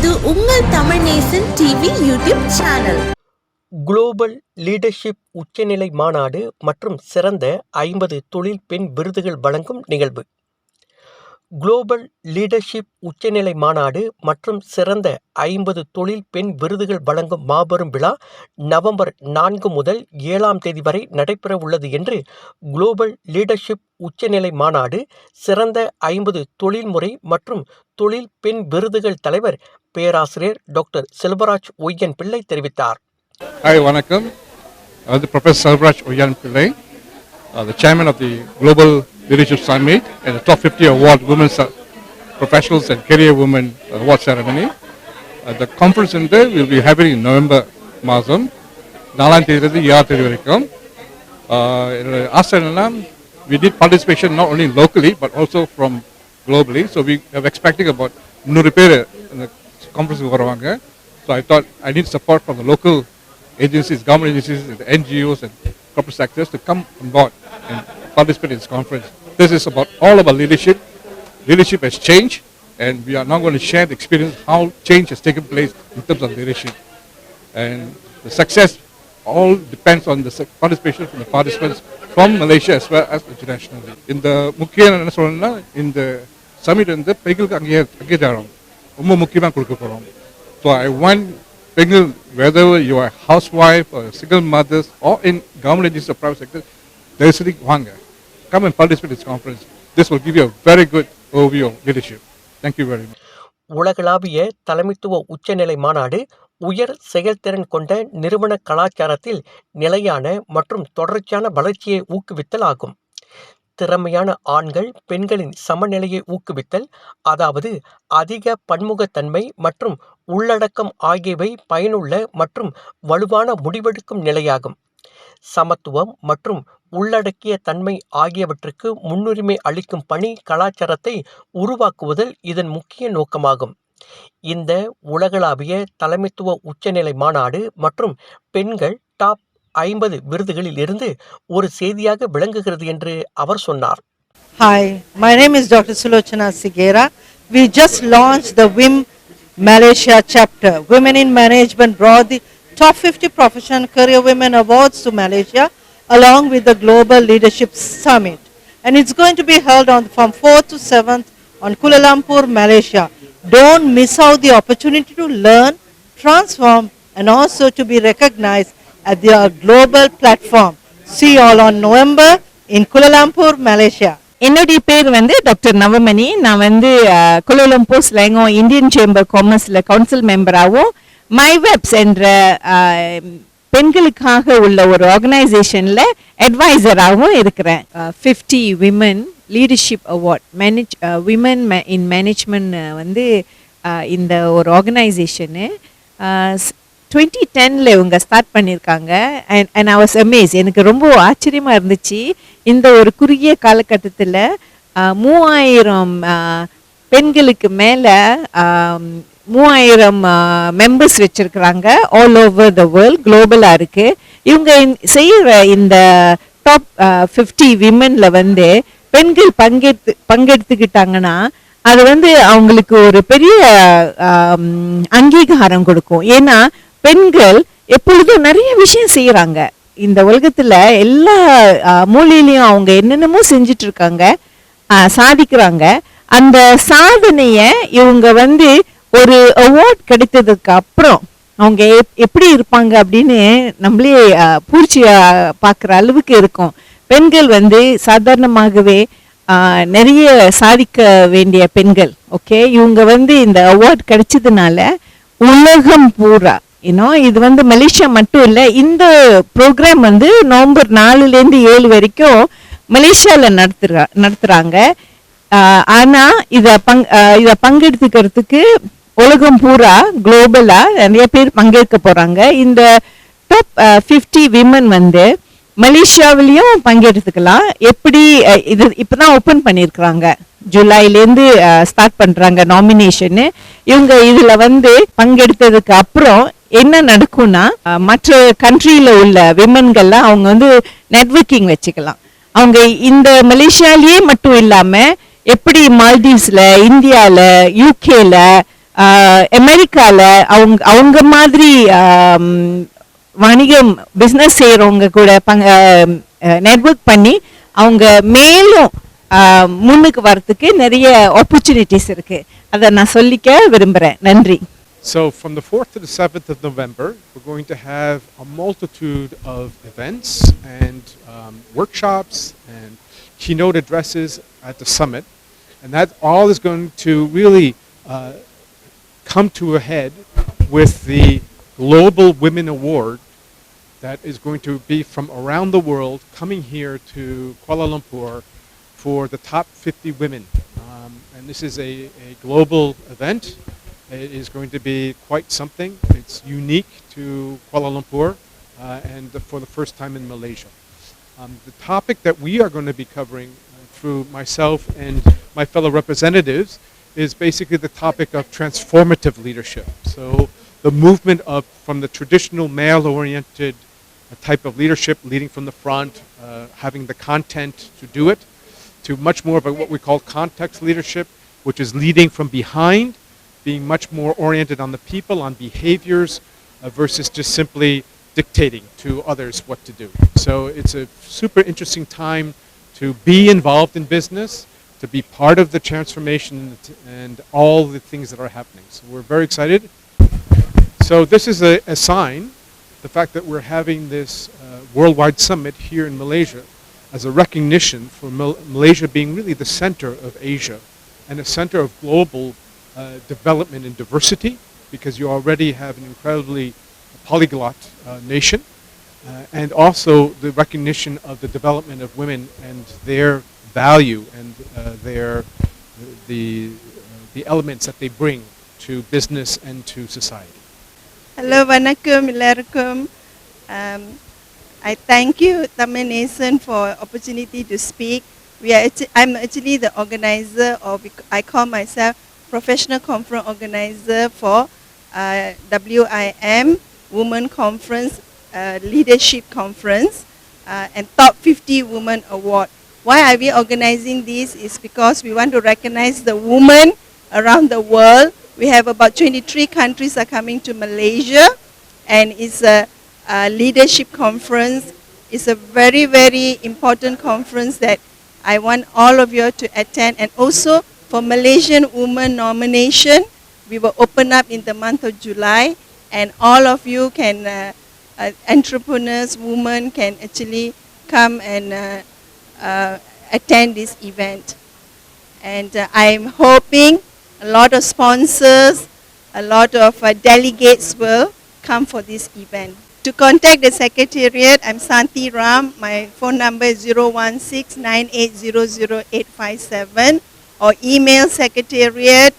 இது உங்கள் Tamil Nesan TV YouTube channel. Global leadership உச்சநிலை மாநாடு மற்றும் சிறந்த ஐம்பது தொழில் பெண் விருதுகள் வழங்கும் நிகழ்வு. குளோபல் லீடர்ஷிப் உச்சநிலை மாநாடு மற்றும் சிறந்த ஐம்பது தொழில் பெண் விருதுகள் வழங்கும் மாபெரும் விழா நவம்பர் நான்கு முதல் ஏழாம் தேதி வரை நடைபெற உள்ளது என்று குளோபல் லீடர்ஷிப் உச்சநிலை மாநாடு சிறந்த ஐம்பது தொழில்முறை மற்றும் தொழில் பெண் விருதுகள் தலைவர் பேராசிரியர் டாக்டர் செல்வராஜ் ஒய்யன் பிள்ளை தெரிவித்தார். ஹாய் வணக்கம். அது the Selvaraj Salvraj Oyan uh, the chairman of the Global Leadership Summit and the Top 50 Award Women Sa- Professionals and Career Women Award Ceremony. Uh, the conference in there will be happening in November மாதம் நாலாம் தேதியிலிருந்து ஏழாம் தேதி வரைக்கும் Uh, என்னோட ஆசை என்னன்னா we did participation not only locally but also from globally so we are expecting about முந்நூறு பேர் இந்த கான்ஃபரன்ஸுக்கு வருவாங்க so I thought I need support from the local agencies, government agencies, the NGOs and corporate sectors to come on board and participate in this conference. This is about all about leadership. Leadership has changed and we are now going to share the experience how change has taken place in terms of leadership. And the success all depends on the su- participation from the participants from Malaysia as well as internationally. இந்த முக்கிய என்ன சொல்லணும்னா இந்த submit வந்து பெண்களுக்கு அங்கீகார அங்கீகாரம் ரொம்ப முக்கியமாக கொடுக்க போகிறோம் ஸோ ஐ ஒன் பெண்கள் whether you are housewife or single mothers or in government agencies or private sector தயவுசெய்து வாங்க come and participate in this conference. This will give you a very good overview of leadership. Thank you very much. உலகளாவிய தலைமைத்துவ உச்சநிலை மாநாடு உயர் செயல்திறன் கொண்ட நிறுவன கலாச்சாரத்தில் நிலையான மற்றும் தொடர்ச்சியான வளர்ச்சியை ஊக்குவித்தல் ஆகும் திறமையான ஆண்கள் பெண்களின் சமநிலையை ஊக்குவித்தல் அதாவது அதிக பன்முகத்தன்மை மற்றும் உள்ளடக்கம் ஆகியவை பயனுள்ள மற்றும் வலுவான முடிவெடுக்கும் நிலையாகும் சமத்துவம் மற்றும் உள்ளடக்கிய தன்மை ஆகியவற்றுக்கு முன்னுரிமை அளிக்கும் பணி கலாச்சாரத்தை உருவாக்குவதில் இதன் முக்கிய நோக்கமாகும். இந்த உலகளாவிய தலைமைத்துவ உச்சநிலை மாநாடு மற்றும் பெண்கள் டாப் ஐம்பது விருதுகளில் இருந்து ஒரு செய்தியாக விளங்குகிறது என்று அவர் சொன்னார். Hi my name is doctor Sulochana Sequeira we just launch the Vim Malaysia chapter women in management brought the top 50 professional career women awards to Malaysia along with the Global Leadership Summit. And it's going to be held on from 4th to 7th on Kuala Lumpur, Malaysia. Don't miss out the opportunity to learn, transform, and also to be recognized at their global platform. See you all on November in Kuala Lumpur, Malaysia. என்னுடைய பேர் வந்து doctor Navamani நான் வந்து குலோலம்பூர் ஸ்லேங்கோ Indian chamber காமர்ஸில் council மெம்பராகவும் my webs என்ற பெண்களுக்காக உள்ள ஒரு ஆர்கனைசேஷனில் அட்வைசராகவும் இருக்கிறேன். Fifty women leadership award manage women in management வந்து இந்த ஒரு ஆர்கனைசேஷனு டுவெண்ட்டி டெனில் இவங்க ஸ்டார்ட் பண்ணியிருக்காங்க. And and I was amaze எனக்கு ரொம்ப ஆச்சரியமாக இருந்துச்சு. இந்த ஒரு குறுகிய காலகட்டத்தில் மூவாயிரம் பெண்களுக்கு மேலே மூவாயிரம் மெம்பர்ஸ் வச்சுருக்குறாங்க ஆல் ஓவர் த வேர்ல்ட் குளோபலாக இருக்குது இவங்க செய்கிற இந்த டாப் ஃபிஃப்டி விமனில் வந்து பெண்கள் பங்கெடுத்து பங்கெடுத்துக்கிட்டாங்கன்னா அது வந்து அவங்களுக்கு ஒரு பெரிய அங்கீகாரம் கொடுக்கும். ஏன்னா பெண்கள் எப்பொழுதும் நிறைய விஷயம் செய்யறாங்க. இந்த உலகத்துல எல்லா மூலையிலையும் அவங்க என்னென்னமோ செஞ்சுட்டு இருக்காங்க சாதிக்கிறாங்க. அந்த சாதனையை இவங்க வந்து ஒரு அவார்ட் கிடைத்ததுக்கு அப்புறம் அவங்க எப்- எப்படி இருப்பாங்க அப்படின்னு நம்மளே ஆ, பார்க்குற அளவுக்கு இருக்கும். பெண்கள் வந்து சாதாரணமாகவே நிறைய சாதிக்க வேண்டிய பெண்கள் ஓகே? இவங்க வந்து இந்த அவார்ட் கிடைச்சதுனால உலகம் பூரா இன்னும் இது வந்து மலேசியா மட்டும் இல்லை இந்த ப்ரோக்ராம் வந்து நவம்பர் நாலுலேருந்து ஏழு வரைக்கும் மலேசியாவில் நடத்துகிறா நடத்துகிறாங்க ஆனால் இதை பங் இதை பங்கெடுத்துக்கிறதுக்கு உலகம் பூரா குளோபலாக நிறைய பேர் பங்கேற்க போகிறாங்க இந்த டாப் ஃபிஃப்டி விமன் வந்து மலேசியாவிலையும் பங்கெடுத்துக்கலாம் எப்படி இது இது இப்பதான் ஓப்பன் பண்ணியிருக்கிறாங்க. ஜூலைலேருந்து ஸ்டார்ட் பண்றாங்க நாமினேஷனு இவங்க இதுல வந்து பங்கெடுத்ததுக்கு அப்புறம் என்ன நடக்கும்னா மற்ற கண்ட்ரியில உள்ள விமன்கள்லாம் அவங்க வந்து நெட்வொர்க்கிங் வச்சுக்கலாம். அவங்க இந்த மலேசியாலேயே மட்டும் இல்லாம எப்படி மால்டீவ்ஸ்ல இந்தியால யூகேல ஆஹ், அமெரிக்கால அவங்க அவங்க மாதிரி ஆம், வணிகம் பிசினஸ் செய்யறவங்க கூட நெட்வொர்க் பண்ணி அவங்க மேலும் ஆஹ், முன்னுக்கு வரதுக்கு நிறைய ஆப்பர்ச்சுனிட்டிஸ் இருக்கு அதை நான் சொல்லிக்க விரும்புறேன் நன்றி So, from the 4th to the 7th of November, we're going to have a multitude of events and um, workshops and keynote addresses at the summit. And that all is going to really uh, come to a head with the Global Women Award that is going to be from around the world coming here to Kuala Lumpur for the top 50 women. Um, and this is a, a global event. It is going to be quite something. It's unique to Kuala Lumpur uh, and for the first time in Malaysia. Um, the topic that we are going to be covering uh, through myself and my fellow representatives is basically the topic of transformative leadership. So the movement of from the traditional male-oriented uh, type of leadership, leading from the front, uh, having the content to do it, to much more of a, what we call context leadership, which is leading from behind, being much more oriented on the people, on behaviors, uh, versus just simply dictating to others what to do. So it's a super interesting time to be involved in business, to be part of the transformation and all the things that are happening. So we're very excited. So this is a, a sign, the fact that we're having this uh, worldwide summit here in Malaysia as a recognition for Mal- Malaysia being really the center of Asia and a center of global uh, development and diversity because you already have an incredibly polyglot uh, nation uh, and also the recognition of the development of women and their value and uh, their the the elements that they bring to business and to society. Hello, vanakkam. Um, I thank you, Tamil Nation, for opportunity to speak. We are, I'm actually the organizer, or I call myself professional conference organizer for uh, WIM Women Conference, uh, Leadership Conference, uh, and Top 50 Women Award. Why are we organizing this? Is because we want to recognize the women around the world. We have about 23 countries are coming to Malaysia, and it's a, a leadership conference. It's a very, very important conference that I want all of you to attend. And also for Malaysian Women nomination, we will open up in the month of July, and all of you can, uh, uh, entrepreneurs, women can actually come and uh, attend this event. And uh, I'm hoping a lot of sponsors, a lot of uh, delegates will come for this event. To contact the Secretariat, I'm Santi Ram. My phone number is 016-9800-857 or email secretariat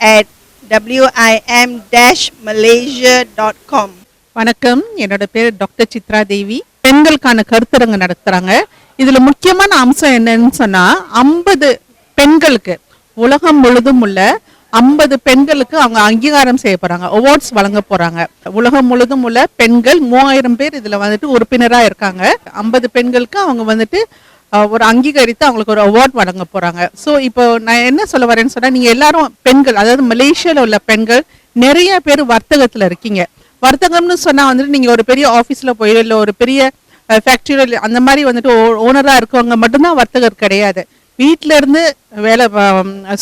at wim-malaysia.com. வணக்கம் என்னோட பேர் doctor Chitra தேவி பெண்களுக்கான கருத்தரங்கு நடத்துறாங்க இதில் முக்கியமான அம்சம் என்னன்னு சொன்னால் ஐம்பது பெண்களுக்கு உலகம் முழுதும் உள்ள ஐம்பது பெண்களுக்கு அவங்க அங்கீகாரம் செய்ய போகிறாங்க அவார்ட்ஸ் வழங்க போகிறாங்க உலகம் முழுதும் உள்ள பெண்கள் மூவாயிரம் பேர் இதில் வந்துட்டு உறுப்பினராக இருக்காங்க. ஐம்பது பெண்களுக்கு அவங்க வந்துட்டு ஒரு அங்கீகரித்து அவங்களுக்கு ஒரு அவார்ட் வழங்க போகிறாங்க ஸோ இப்போ நான் என்ன சொல்ல வரேன்னு சொன்னால் நீங்கள் எல்லாரும் பெண்கள் அதாவது மலேசியாவில் உள்ள பெண்கள் நிறைய பேர் வர்த்தகத்தில் இருக்கீங்க. வர்த்தகம்னு சொன்னால் வந்துட்டு நீங்கள் ஒரு பெரிய ஆஃபீஸில் போய் இல்லை ஒரு பெரிய ஃபேக்டரியில அந்த மாதிரி வந்துட்டு ஓனராக இருக்கவங்க மட்டும்தான் வர்த்தகர் கிடையாது. வீட்டிலேருந்து இருந்து வேலை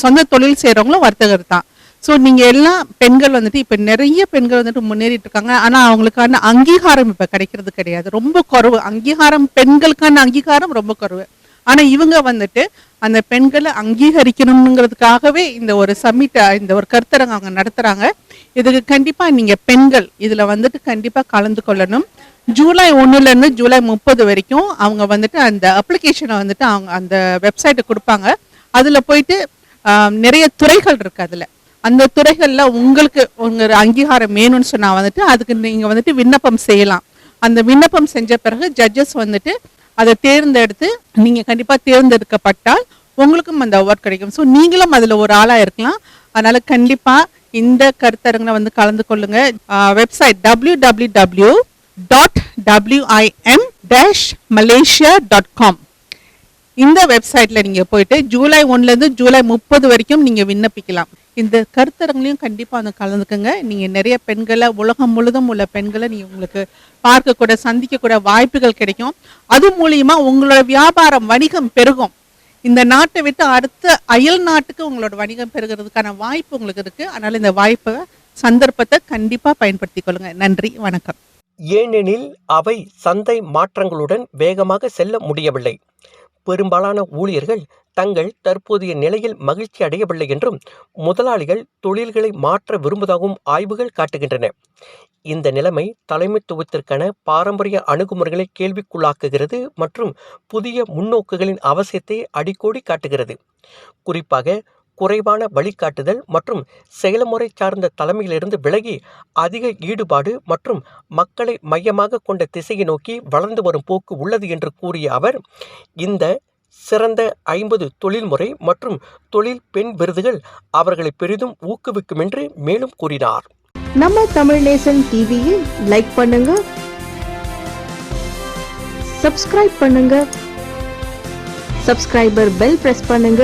சொந்த தொழில் செய்கிறவங்களும் வர்த்தகர் தான். ஸோ நீங்கள் எல்லாம் பெண்கள் வந்துட்டு இப்போ நிறைய பெண்கள் வந்துட்டு முன்னேறிட்டு இருக்காங்க. ஆனால் அவங்களுக்கான அங்கீகாரம் இப்போ கிடைக்கிறது கிடையாது. ரொம்ப குறவு. அங்கீகாரம் பெண்களுக்கான அங்கீகாரம் ரொம்ப குறவு. ஆனா இவங்க வந்துட்டு அந்த பெண்களை அங்கீகரிக்கணுங்கிறதுக்காகவே இந்த ஒரு சம்மிட் இந்த ஒரு கருத்தரங்க அவங்க நடத்துறாங்க. இதுக்கு கண்டிப்பா நீங்க பெண்கள் இதுல வந்துட்டு கண்டிப்பா கலந்து கொள்ளணும். ஜூலை ஒண்ணுல இருந்து ஜூலை முப்பது வரைக்கும் அவங்க வந்துட்டு அந்த அப்ளிகேஷனை வந்துட்டு அவங்க அந்த வெப்சைட்டை கொடுப்பாங்க. அதுல போயிட்டு நிறைய துறைகள் இருக்கு அதுல. அந்த துறைகள்ல உங்களுக்கு உங்கள் அங்கீகாரம் வேணும்னு சொன்னால் வந்துட்டு அதுக்கு நீங்கள் வந்துட்டு விண்ணப்பம் செய்யலாம். அந்த விண்ணப்பம் செஞ்ச பிறகு ஜட்ஜஸ் வந்துட்டு அதை தேர்ந்தெடுத்து நீங்கள் கண்டிப்பாக தேர்ந்தெடுக்கப்பட்டால் உங்களுக்கும் அந்த அவார்ட் கிடைக்கும். ஸோ நீங்களும் அதில் ஒரு ஆளாக இருக்கலாம். அதனால் கண்டிப்பாக இந்த கருத்தரங்கில் வந்து கலந்து கொள்ளுங்க. Website W W W dot WIM dash Malaysia dot com இந்த வெப்சைட்டில் நீங்கள் போயிட்டு ஜூலை ஒன்லருந்து ஜூலை முப்பது வரைக்கும் நீங்கள் விண்ணப்பிக்கலாம். இந்த கருத்தரங்களையும் கண்டிப்பாக வந்து கலந்துக்குங்க. நீங்க நிறைய பெண்களை உலகம் முழுதும் உள்ள பெண்களை நீ உங்களுக்கு பார்க்கக்கூட சந்திக்கக்கூட வாய்ப்புகள் கிடைக்கும். அது மூலியமா உங்களோட வியாபாரம் வணிகம் பெருகும். இந்த நாட்டை விட்டு அடுத்த அயல் நாட்டுக்கு உங்களோட வணிகம் பெருகிறதுக்கான வாய்ப்பு உங்களுக்கு இருக்கு. அதனால இந்த வாய்ப்பை சந்தர்ப்பத்தை கண்டிப்பா பயன்படுத்திக் கொள்ளுங்க. நன்றி வணக்கம். ஏனெனில் அவை சந்தை மாற்றங்களுடன் வேகமாக செல்ல முடியவில்லை. பெரும்பாலான ஊழியர்கள் தங்கள் தற்போதைய நிலையில் மகிழ்ச்சி அடையவில்லை என்றும் முதலாளிகள் தொழில்களை மாற்ற விரும்புவதாகவும் ஆய்வுகள் காட்டுகின்றன. இந்த நிலைமை தலைமைத்துவத்திற்கான பாரம்பரிய அணுகுமுறைகளை கேள்விக்குள்ளாக்குகிறது மற்றும் புதிய முன்னோக்குகளின் அவசியத்தை அடிக்கோடி காட்டுகிறது. குறிப்பாக குறைவான வழிகாட்டுதல் மற்றும் செயல்முறை சார்ந்த தலைமையிலிருந்து விலகி அதிக ஈடுபாடு மற்றும் மக்களை மையமாக கொண்ட திசையை நோக்கி வளர்ந்து வரும் போக்கு உள்ளது என்று கூறிய அவர் இந்த சிறந்த ஐம்பது தொழில்முறை மற்றும் தொழில் பெண் விருதுகள் அவர்களை பெரிதும் ஊக்குவிக்கும் என்று மேலும் கூறினார். நம்ம தமிழ் நேசன் டிவியை லைக் பண்ணுங்க சப்ஸ்கிரைப் பண்ணுங்க சப்ஸ்கிரைபர் பெல் பிரஸ் பண்ணுங்க.